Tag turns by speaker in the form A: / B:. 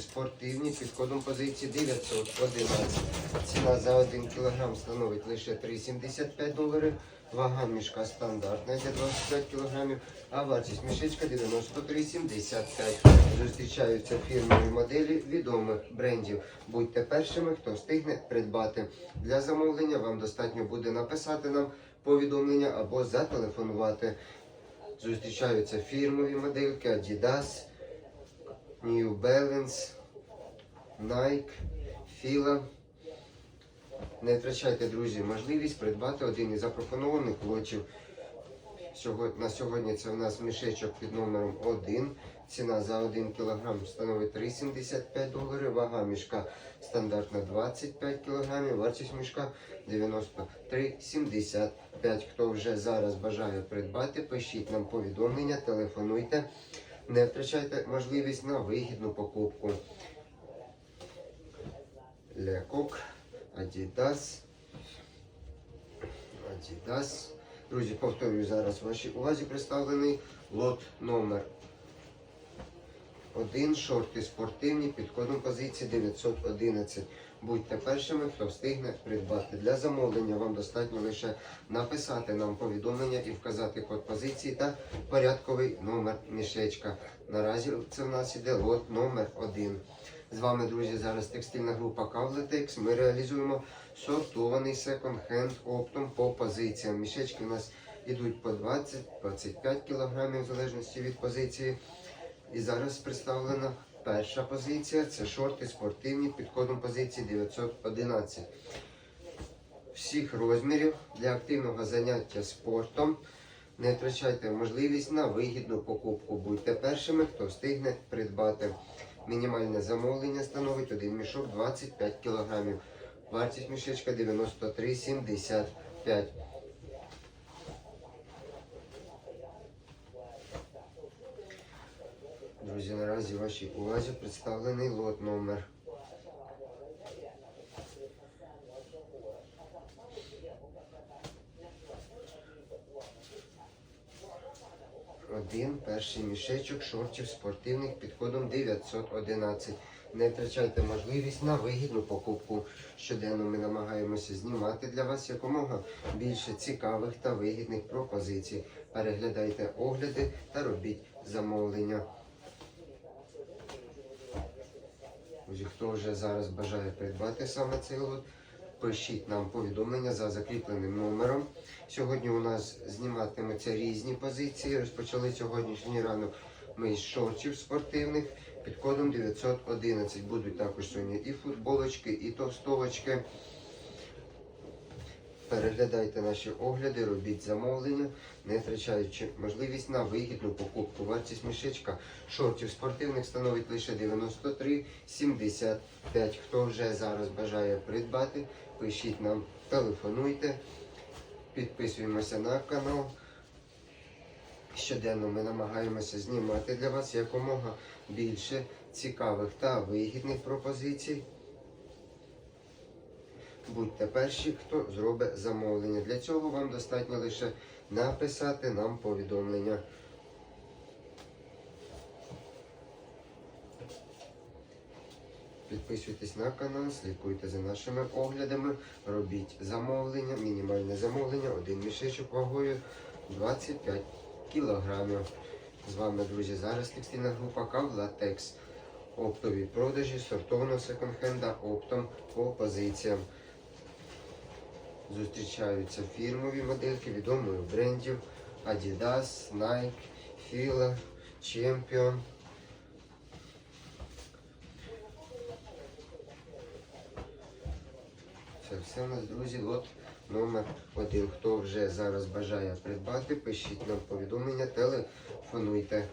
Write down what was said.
A: спортивні під кодом позиції 911. Ціна за 1 кг становить лише 3,75 доларів. Вага мішка стандартна для 25 кг, а вартість мішечка 93,75. Зустрічаються фірмові моделі відомих брендів. Будьте першими, хто встигне придбати. Для замовлення вам достатньо буде написати нам повідомлення або зателефонувати. Зустрічаються фірмові модельки Adidas, New Balance, Nike, Fila. Не втрачайте, друзі, можливість придбати один із запропонованих лотів. На сьогодні це у нас мішечок під номером 1. Ціна за 1 кг становить 3,75 доларів. Вага мішка стандартна 25 кг. Вартість мішка 93,75. Хто вже зараз бажає придбати, пишіть нам повідомлення, телефонуйте. Не втрачайте можливість на вигідну покупку. Лекок, Adidas. Adidas. Друзі, повторюю зараз вашій увазі представлений лот номер 1. Шорти спортивні під кодом позиції 911. Будьте першими, хто встигне придбати. Для замовлення вам достатньо лише написати нам повідомлення і вказати код позиції та порядковий номер мішечка. Наразі це в нас іде лот номер 1. З вами, друзі, зараз текстильна група Кавлетекс. Ми реалізуємо сортований секонд-хенд оптом по позиціям. Мішечки у нас йдуть по 20-25 кг в залежності від позиції. І зараз представлена перша позиція. Це шорти спортивні під кодом позиції 911. Всіх розмірів для активного заняття спортом. Не втрачайте можливість на вигідну покупку. Будьте першими, хто встигне придбати. Мінімальне замовлення становить один мішок 25 кг. Вартість мішечка 93,75. Друзі, наразі вашій увазі представлений лот номер. Один перший мішечок шортів спортивних під кодом 911. Не втрачайте можливість на вигідну покупку. Щоденно ми намагаємося знімати для вас якомога більше цікавих та вигідних пропозицій. Переглядайте огляди та робіть замовлення. Друзі, хто вже зараз бажає придбати саме цей лот, пишіть нам повідомлення за закріпленим номером. Сьогодні у нас зніматимуться різні позиції. Розпочали сьогоднішній ранок ми з шортів спортивних під кодом 911. Будуть також сьогодні і футболочки, і товстовочки. Переглядайте наші огляди, робіть замовлення, не втрачаючи можливість на вигідну покупку. Вартість мішечка шортів спортивних становить лише 93,75. Хто вже зараз бажає придбати, пишіть нам, телефонуйте, підписуємося на канал. Щоденно ми намагаємося знімати для вас якомога більше цікавих та вигідних пропозицій. Будьте перші, хто зробить замовлення. Для цього вам достатньо лише написати нам повідомлення. Підписуйтесь на канал, слідкуйте за нашими оглядами, робіть замовлення, мінімальне замовлення, один мішечок вагою 25 кілограмів. З вами, друзі, зараз текстильна група Кавлатекс. Оптові продажі сортованого секонд-хенда оптом по позиціям. Зустрічаються фірмові модельки відомих брендів Adidas, Nike, Fila, Champion. Це все у нас, друзі, лот номер один. Хто вже зараз бажає придбати, пишіть нам повідомлення, телефонуйте.